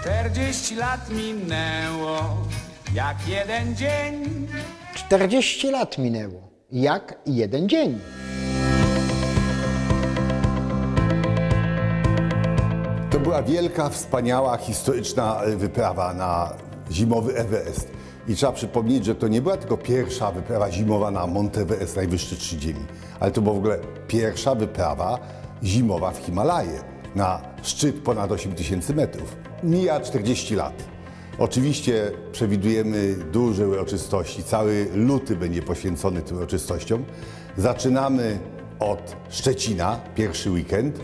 Czterdzieści lat minęło, jak jeden dzień. 40 lat minęło, jak jeden dzień. To była wielka, wspaniała, historyczna wyprawa na zimowy Everest. I trzeba przypomnieć, że to nie była tylko pierwsza wyprawa zimowa na Mont Everest, najwyższy szczyt Ziemi, ale to była w ogóle pierwsza wyprawa zimowa w Himalaje, na szczyt ponad 8000 metrów. Mija 40 lat. Oczywiście przewidujemy duże uroczystości, cały luty będzie poświęcony tym uroczystościom. Zaczynamy od Szczecina, pierwszy weekend.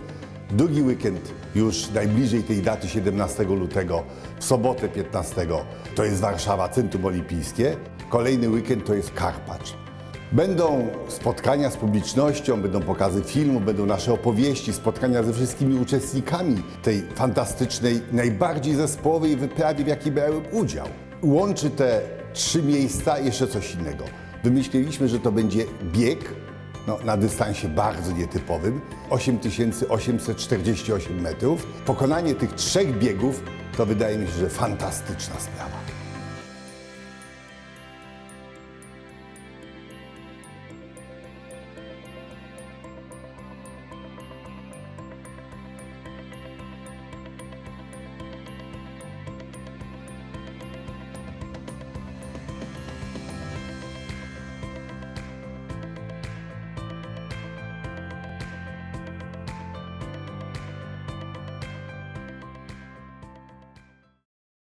Drugi weekend już najbliżej tej daty 17 lutego, w sobotę 15 to jest Warszawa, Centrum Olimpijskie. Kolejny weekend to jest Karpacz. Będą spotkania z publicznością, będą pokazy filmów, będą nasze opowieści, spotkania ze wszystkimi uczestnikami tej fantastycznej, najbardziej zespołowej wyprawie, w jakiej brałem udział. Łączy te trzy miejsca jeszcze coś innego. Wymyśliliśmy, że to będzie bieg no, na dystansie bardzo nietypowym 8848 metrów. Pokonanie tych trzech biegów to wydaje mi się, że fantastyczna sprawa.